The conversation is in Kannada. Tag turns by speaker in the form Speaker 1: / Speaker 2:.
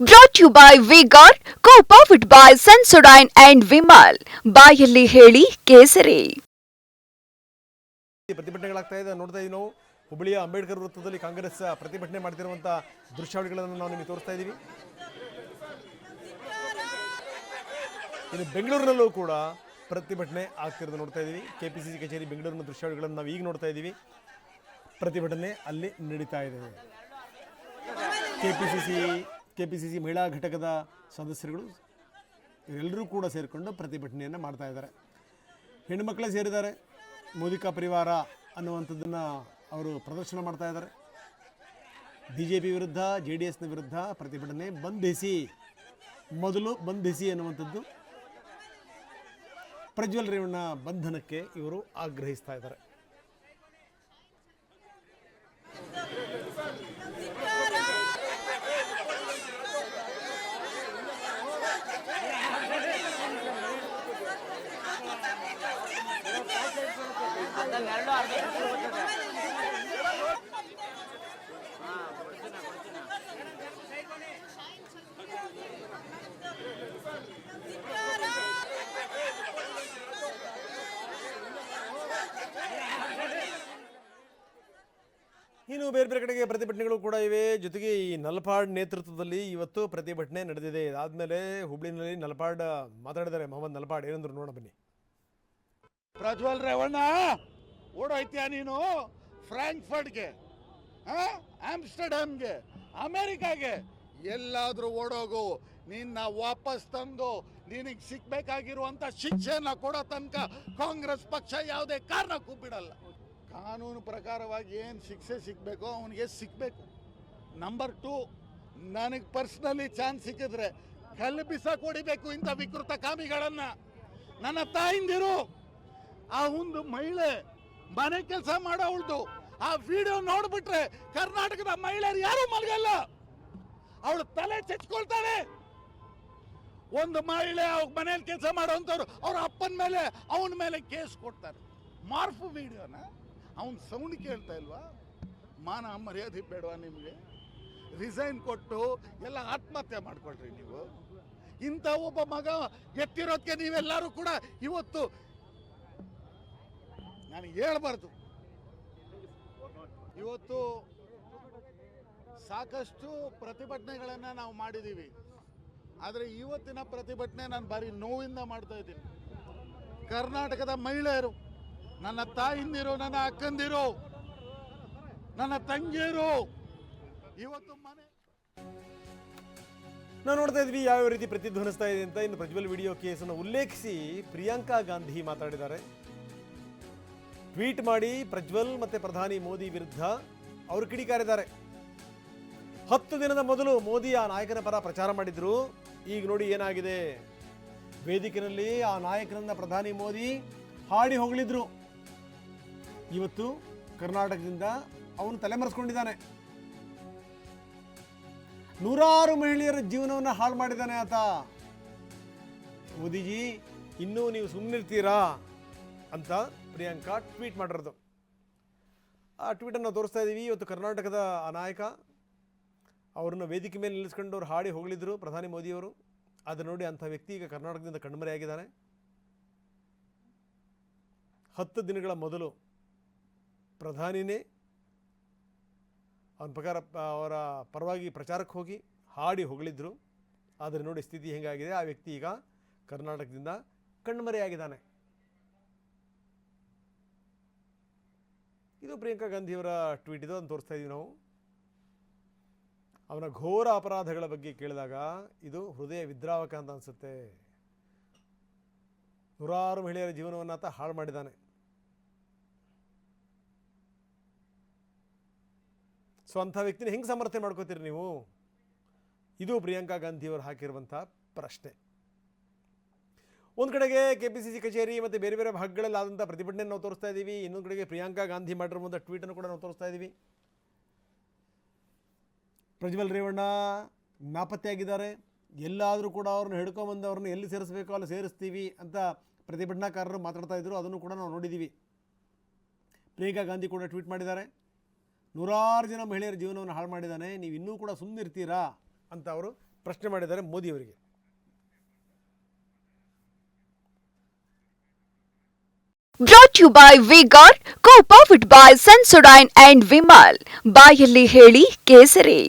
Speaker 1: Brought you by Vigor co powered by Sensodyne and Vimal ಬಾಯಲ್ಲಿ ಹೇಳಿ ಕೇಸರಿ.
Speaker 2: ಪ್ರತಿಭಟನೆಗಳಾಗ್ತಾ ಇದೆ. ನೋಡ್ತಾ ಇದ್ದೀವಿ ನಾವು. ಹುಬ್ಬಳ್ಳಿಯ ಅಂಬೇಡ್ಕರ್ ವೃತ್ತದಲ್ಲಿ ಕಾಂಗ್ರೆಸ್ ಪ್ರತಿಭಟನೆ ಮಾಡ್ತಿರುವಂಥ ದೃಶ್ಯಾವಳಿಗಳನ್ನು ನಾವು ನಿಮಗೆ ತೋರಿಸ್ತಾ ಇದ್ದೀವಿ ಇನ್ನು ಬೆಂಗಳೂರಿನಲ್ಲೂ ಕೂಡ ಪ್ರತಿಭಟನೆ ಆಗ್ತಿರೋದು ನೋಡ್ತಾ ಇದ್ದೀವಿ ಕೆ ಪಿ ಸಿ ಸಿ ಕಚೇರಿ ಬೆಂಗಳೂರಿನ ದೃಶ್ಯಾವಳಿಗಳನ್ನು ನಾವು ಈಗ ನೋಡ್ತಾ ಇದ್ದೀವಿ ಪ್ರತಿಭಟನೆ ಅಲ್ಲಿ ನಡೀತಾ ಇದೆ. K P C C K P C C ಮಹಿಳಾ ಘಟಕದ ಸದಸ್ಯರುಗಳು ಎಲ್ಲರೂ ಕೂಡ ಸೇರಿಕೊಂಡು ಪ್ರತಿಭಟನೆಯನ್ನು ಮಾಡ್ತಾ ಇದ್ದಾರೆ. ಹೆಣ್ಣುಮಕ್ಕಳೇ ಸೇರಿದ್ದಾರೆ. ಮೋದಿಕಾ ಪರಿವಾರ ಅನ್ನುವಂಥದ್ದನ್ನು ಅವರು ಪ್ರದರ್ಶನ ಮಾಡ್ತಾ ಇದ್ದಾರೆ. ಬಿ ಜೆ ಪಿ ವಿರುದ್ಧ ಜೆ ಡಿ ಎಸ್ನ ವಿರುದ್ಧ ಪ್ರತಿಭಟನೆ ಬಂಧಿಸಿ, ಮೊದಲು ಬಂಧಿಸಿ ಅನ್ನುವಂಥದ್ದು ಪ್ರಜ್ವಲ್ ರೇವಣ್ಣ ಬಂಧನಕ್ಕೆ ಇವರು ಆಗ್ರಹಿಸ್ತಾ ಇದ್ದಾರೆ. ಇನ್ನು ಬೇರೆ ಬೇರೆ ಕಡೆಗೆ ಪ್ರತಿಭಟನೆಗಳು ಕೂಡ ಇವೆ. ಜೊತೆಗೆ ಈ ನಲ್ಪಾಡ್ ನೇತೃತ್ವದಲ್ಲಿ ಇವತ್ತು ಪ್ರತಿಭಟನೆ ನಡೆದಿದೆ. ಇದಾದ್ಮೇಲೆ ಹುಬ್ಳಿನಲ್ಲಿ ನಲ್ಪಾಡ್ ಮಾತಾಡಿದ್ದಾರೆ. ಮೊಹಮ್ಮದ್ ನಲ್ಪಾಡ್, ಏನಂದ್ರು ನೋಡ ಬನ್ನಿ.
Speaker 3: ಪ್ರಜ್ವಲ್ ರೇವಣ್ಣ! ಓಡೋಯ್ತೀಯ ನೀನು? ಫ್ರಾಂಕ್ಫರ್ಟ್ಗೆ ಆಮ್ಸ್ಟರ್ಡ್ಯಾಮ್ಗೆ ಅಮೆರಿಕಾಗೆ. ಎಲ್ಲಾದ್ರೂ ಓಡೋಗು, ನಿನ್ನ ವಾಪಸ್ ತಂದು ನಿನಗೆ ಸಿಕ್ಕಬೇಕಾಗಿರುವಂಥ ಶಿಕ್ಷೆನ ಕೊಡೋ ತನಕ ಕಾಂಗ್ರೆಸ್ ಪಕ್ಷ ಯಾವುದೇ ಕಾರಣಕ್ಕೂ ಬಿಡಲ್ಲ ಕಾನೂನು ಪ್ರಕಾರವಾಗಿ ಏನು ಶಿಕ್ಷೆ ಸಿಗಬೇಕೋ ಅವನಿಗೆ ಸಿಗಬೇಕು. ನಂಬರ್ ಟು ನನಗೆ ಪರ್ಸ್ನಲಿ ಚಾನ್ಸ್ ಸಿಕ್ಕಿದ್ರೆ ಕಲ್ಪಿಸ ಕೊಡಿಬೇಕು ಇಂಥ ವಿಕೃತ ಕಾಮಿಗಳನ್ನ. ನನ್ನ ತಾಯಿಂದಿರು, ಆ ಒಂದು ಮಹಿಳೆ ಮನೆ ಕೆಲಸ ಮಾಡೋವಳ್ದು ಆ ವಿಡಿಯೋ ನೋಡ್ಬಿಟ್ರೆ ಕರ್ನಾಟಕದ ಮಹಿಳೆಯರು ಯಾರು ಮಲಗಲ್ಲ. ಅವಳು ತಲೆ ಚೆಚ್ಕೊಳ್ತಾಳೆ. ಒಂದು ಮಹಿಳೆ ಅವ್ರ ಮನೇಲಿ ಕೆಲಸ ಮಾಡೋಂಥವ್ರು ಅವ್ರ ಅಪ್ಪನ ಮೇಲೆ, ಅವನ ಮೇಲೆ ಕೇಸ್ ಕೊಡ್ತಾರೆ. ಮಾರ್ಫ್ ವಿಡಿಯೋನ ಅವನ್ ಸೌಂಡ್ ಕೇಳ್ತಾ ಇಲ್ವಾ? ಮಾನ ಮರ್ಯಾದೆ ಬೇಡವಾ ನಿಮಗೆ? ರಿಸೈನ್ ಕೊಟ್ಟು ಎಲ್ಲ ಆತ್ಮಹತ್ಯೆ ಮಾಡ್ಕೊಳ್ರಿ ನೀವು. ಇಂಥ ಒಬ್ಬ ಮಗ ಎತ್ತಿರೋದಕ್ಕೆ ನೀವೆಲ್ಲರೂ ಕೂಡ ಇವತ್ತು ನಾನು ಹೇಳಬಾರ್ದು. ಇವತ್ತು ಸಾಕಷ್ಟು ಪ್ರತಿಭಟನೆಗಳನ್ನು ನಾವು ಮಾಡಿದ್ದೀವಿ ಆದರೆ ಇವತ್ತಿನ ಪ್ರತಿಭಟನೆ ನಾನು ಭಾರಿ ನೋವಿಂದ ಮಾಡ್ತಾ ಇದ್ದೀನಿ. ಕರ್ನಾಟಕದ ಮಹಿಳೆಯರು, ನನ್ನ ತಾಯಿಂದಿರು, ನನ್ನ ಅಕ್ಕಂದಿರು, ನನ್ನ ತಂಗಿಯರು, ಇವತ್ತು ಮನೆ
Speaker 2: ನಾವು ನೋಡ್ತಾ ಇದ್ವಿ ಯಾವ ರೀತಿ ಪ್ರತಿಧ್ವನಿಸ್ತಾ ಇದೆ ಅಂತ. ಇನ್ನು ಪ್ರಜ್ವಲ್ ವಿಡಿಯೋ ಕೇಸನ್ನು ಉಲ್ಲೇಖಿಸಿ ಪ್ರಿಯಾಂಕಾ ಗಾಂಧಿ ಮಾತಾಡಿದ್ದಾರೆ. ಟ್ವೀಟ್ ಮಾಡಿ ಪ್ರಜ್ವಲ್ ಮತ್ತೆ ಪ್ರಧಾನಿ ಮೋದಿ ವಿರುದ್ಧ ಅವರು ಕಿಡಿಕಾರಿದ್ದಾರೆ. ಹತ್ತು ದಿನದ ಮೊದಲು ಮೋದಿ ಆ ನಾಯಕನ ಪರ ಪ್ರಚಾರ ಮಾಡಿದ್ರು. ಈಗ ನೋಡಿ ಏನಾಗಿದೆ. ವೇದಿಕೆಯಲ್ಲಿ ಆ ನಾಯಕನನ್ನ ಪ್ರಧಾನಿ ಮೋದಿ ಹಾಡಿ ಹೊಗಳಿದ್ರು. ಇವತ್ತು ಕರ್ನಾಟಕದಿಂದ ಅವನು ತಲೆಮರೆಸ್ಕೊಂಡಿದ್ದಾನೆ. ನೂರಾರು ಮಹಿಳೆಯರ ಜೀವನವನ್ನು ಹಾಳು ಮಾಡಿದ್ದಾನೆ ಆತ. ಮೋದಿಜಿ, ಇನ್ನೂ ನೀವು ಸುಮ್ಮನಿರ್ತೀರಾ ಅಂತ ಪ್ರಿಯಾಂಕಾ ಟ್ವೀಟ್ ಮಾಡಿರೋದು. ಆ ಟ್ವೀಟನ್ನು ತೋರಿಸ್ತಾ ಇದ್ದೀವಿ ಇವತ್ತು ಕರ್ನಾಟಕದ ಆ ನಾಯಕ ಅವರನ್ನು ವೇದಿಕೆ ಮೇಲೆ ನಿಲ್ಲಿಸ್ಕೊಂಡು ಅವ್ರು ಹಾಡಿ ಹೊಗಳಿದ್ರು ಪ್ರಧಾನಿ ಮೋದಿಯವರು. ಅದನ್ನು ನೋಡಿ ಅಂಥ ವ್ಯಕ್ತಿ ಈಗ ಕರ್ನಾಟಕದಿಂದ ಕಣ್ಮರೆಯಾಗಿದ್ದಾನೆ ಹತ್ತು ದಿನಗಳ ಮೊದಲು ಪ್ರಧಾನಿನೇ ಅವನ ಪ್ರಕಾರ ಅವರ ಪರವಾಗಿ ಪ್ರಚಾರಕ್ಕೆ ಹೋಗಿ ಹಾಡಿ ಹೊಗಳಿದ್ರು. ಆದರೆ ನೋಡಿ ಸ್ಥಿತಿ ಹೆಂಗಾಗಿದೆ. ಆ ವ್ಯಕ್ತಿ ಈಗ ಕರ್ನಾಟಕದಿಂದ ಕಣ್ಮರೆಯಾಗಿದ್ದಾನೆ ಇದು ಪ್ರಿಯಾಂಕಾ ಗಾಂಧಿಯವರ ಟ್ವೀಟ್ ಇದು ಅಂತ ತೋರಿಸ್ತಾ ಇದೀವಿ ನಾವು. ಅವನ ಘೋರ ಅಪರಾಧಗಳ ಬಗ್ಗೆ ಕೇಳಿದಾಗ ಇದು ಹೃದಯ ವಿದ್ರಾವಕ ಅಂತ ಅನಿಸುತ್ತೆ. ನೂರಾರು ಮಹಿಳೆಯರ ಜೀವನವನ್ನು ಆತ ಹಾಳು ಮಾಡಿದ್ದಾನೆ. ಸೊ ಅಂಥ ವ್ಯಕ್ತಿನ ಹೆಂಗೆ ಸಮರ್ಥನೆ ಮಾಡ್ಕೋತೀರಿ ನೀವು? ಇದು ಪ್ರಿಯಾಂಕಾ ಗಾಂಧಿಯವರು ಹಾಕಿರುವಂಥ ಪ್ರಶ್ನೆ. ಒಂದು ಕಡೆಗೆ ಕೆ ಪಿ ಸಿ ಸಿ ಕಚೇರಿ ಮತ್ತು ಬೇರೆ ಬೇರೆ ಭಾಗಗಳಲ್ಲಿ ಆದಂಥ ಪ್ರತಿಭಟನೆ ನಾವು ತೋರಿಸ್ತಾ ಇದ್ದೀವಿ ಇನ್ನೊಂದು ಕಡೆಗೆ ಪ್ರಿಯಾಂಕಾ ಗಾಂಧಿ ಮಾಡಿರುವಂಥ ಟ್ವೀಟನ್ನು ಕೂಡ ನಾವು ತೋರಿಸ್ತಾ ಇದ್ದೀವಿ ಪ್ರಜ್ವಲ್ ರೇವಣ್ಣ ನಾಪತ್ತೆಯಾಗಿದ್ದಾರೆ ಎಲ್ಲಾದರೂ ಕೂಡ ಅವ್ರನ್ನ ಹಿಡ್ಕೊಂಬಂದು ಅವ್ರನ್ನ ಎಲ್ಲಿ ಸೇರಿಸಬೇಕು ಅಲ್ಲಿ ಸೇರಿಸ್ತೀವಿ ಅಂತ ಪ್ರತಿಭಟನಾಕಾರರು ಮಾತಾಡ್ತಾ ಇದ್ದರು ಅದನ್ನು ಕೂಡ ನಾವು ನೋಡಿದ್ದೀವಿ ಪ್ರಿಯಾಂಕಾ ಗಾಂಧಿ ಕೂಡ ಟ್ವೀಟ್ ಮಾಡಿದ್ದಾರೆ. ನೂರಾರು ಜನ ಮಹಿಳೆಯರ ಜೀವನವನ್ನು ಹಾಳು ಮಾಡಿದ್ದಾನೆ. ನೀವು ಇನ್ನೂ ಕೂಡ ಸುಮ್ಮನಿರ್ತೀರಾ ಅಂತ ಅವರು ಪ್ರಶ್ನೆ ಮಾಡಿದ್ದಾರೆ ಮೋದಿಯವರಿಗೆ.
Speaker 1: Brought you by Vigor co powered by Sensodyne and Vimal ಬಾಯಲ್ಲಿ ಹೇಳಿ ಕೇಸರಿ